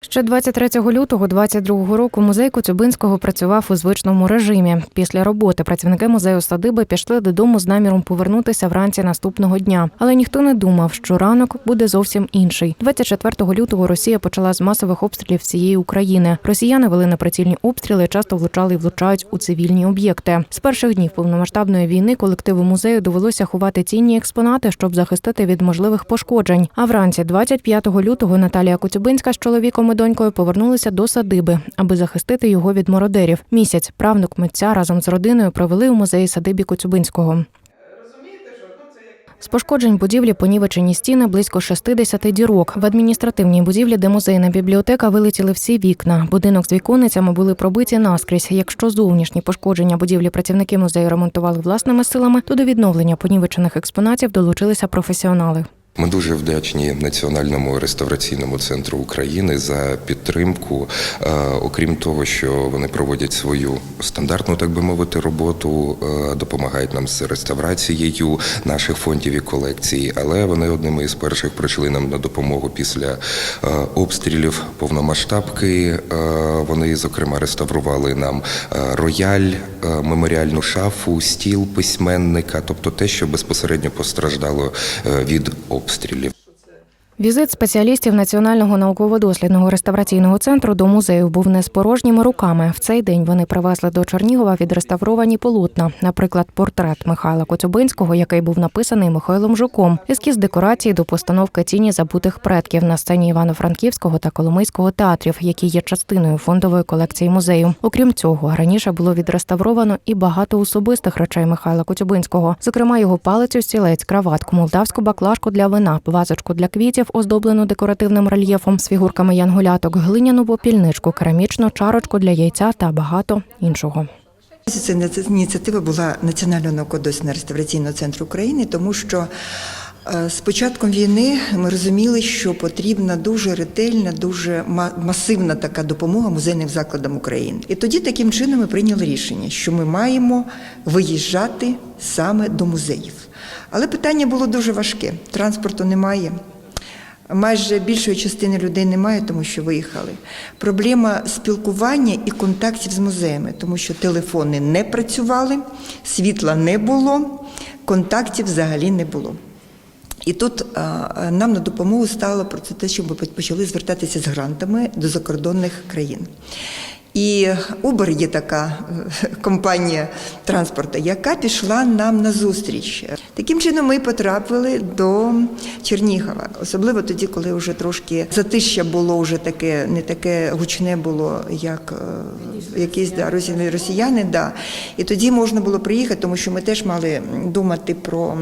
Ще 23 лютого 22 року музей Коцюбинського працював у звичному режимі. Після роботи працівники музею садиби пішли додому з наміром повернутися вранці наступного дня. Але ніхто не думав, що ранок буде зовсім інший. 24 лютого Росія почала з масових обстрілів всієї України. Росіяни вели неприцільні обстріли, часто влучали і влучають у цивільні об'єкти. З перших днів повномасштабної війни колективу музею довелося ховати цінні експонати, щоб захистити від можливих пошкоджень. А вранці 25 лютого Наталія Коцюбинська з чоловіком і донькою повернулися до садиби, аби захистити його від мародерів. Місяць правнук митця разом з родиною провели у музеї садибі Коцюбинського. З пошкоджень будівлі понівечені стіни близько 60 дірок. В адміністративній будівлі, де музейна бібліотека, вилетіли всі вікна. Будинок з віконницями були пробиті наскрізь. Якщо зовнішні пошкодження будівлі працівники музею ремонтували власними силами, то до відновлення понівечених експонатів долучилися професіонали. Ми дуже вдячні Національному реставраційному центру України за підтримку. Е, Окрім того, що вони проводять свою стандартну, так би мовити, роботу, е, допомагають нам з реставрацією наших фондів і колекцій. Але вони одними із перших прийшли нам на допомогу після е, обстрілів повномасштабки. Вони, зокрема, реставрували нам рояль, меморіальну шафу, стіл письменника, тобто те, що безпосередньо постраждало від обстрілів обстрілів. Візит спеціалістів Національного науково-дослідного реставраційного центру до музею був не з порожніми руками. В цей день вони привезли до Чернігова відреставровані полотна, наприклад, портрет Михайла Коцюбинського, який був написаний Михайлом Жуком, ескіз декорації до постановки тіні забутих предків на сцені Івано-Франківського та Коломийського театрів, які є частиною фондової колекції музею. Окрім цього, раніше було відреставровано і багато особистих речей Михайла Коцюбинського, зокрема його палицю, стілець, краватку, молдавську баклажку для вина, вазочку для квітів, оздоблену декоративним рельєфом з фігурками янголяток, глиняну попільничку, керамічну чарочку для яйця та багато іншого. Це ініціатива була Національного науково-дослідного реставраційного центру України, тому що е, з початком війни ми розуміли, що потрібна дуже ретельна, дуже масивна така допомога музейним закладам України. І тоді таким чином ми прийняли рішення, що ми маємо виїжджати саме до музеїв. Але питання було дуже важке: транспорту немає. Майже більшої частини людей немає, тому що виїхали. Проблема спілкування і контактів з музеями, тому що телефони не працювали, світла не було, контактів взагалі не було. І тут нам на допомогу стало про це те, що ми почали звертатися з грантами до закордонних країн. І Uber є така е, компанія транспорту, яка пішла нам на зустріч. Таким чином ми потрапили до Чернігова, особливо тоді, коли вже трошки затища було вже таке, не таке гучне було, як е, якісь да, росі- росіяни. Да. І тоді можна було приїхати, тому що ми теж мали думати про.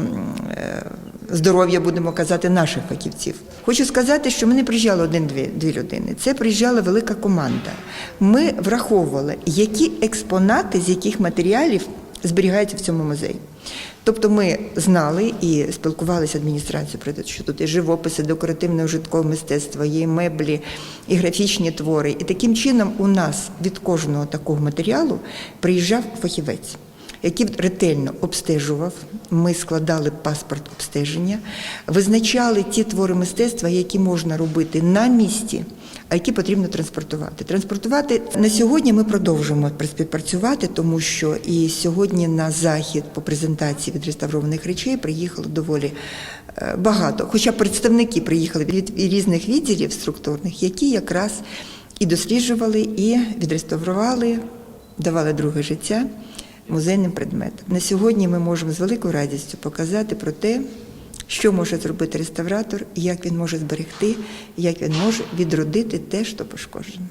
е, здоров'я, будемо казати, наших фахівців. Хочу сказати, що ми не приїжджали один-дві дві людини. Це приїжджала велика команда. Ми враховували, які експонати з яких матеріалів зберігаються в цьому музеї. Тобто ми знали і спілкувалися з адміністрацією про те, що тут і живописи, декоративне ужиткове мистецтво, і меблі, і графічні твори. І таким чином у нас від кожного такого матеріалу приїжджав фахівець який ретельно обстежував. Ми складали паспорт обстеження, визначали ті твори мистецтва, які можна робити на місці, які потрібно транспортувати. Транспортувати на сьогодні ми продовжуємо співпрацювати, тому що і сьогодні на захід по презентації відреставрованих речей приїхало доволі е, багато. Хоча представники приїхали від різних відділів структурних, які якраз і досліджували, і відреставрували, давали друге життя музейним предметам. На сьогодні ми можемо з великою радістю показати про те, що може зробити реставратор, як він може зберегти, як він може відродити те, що пошкоджено.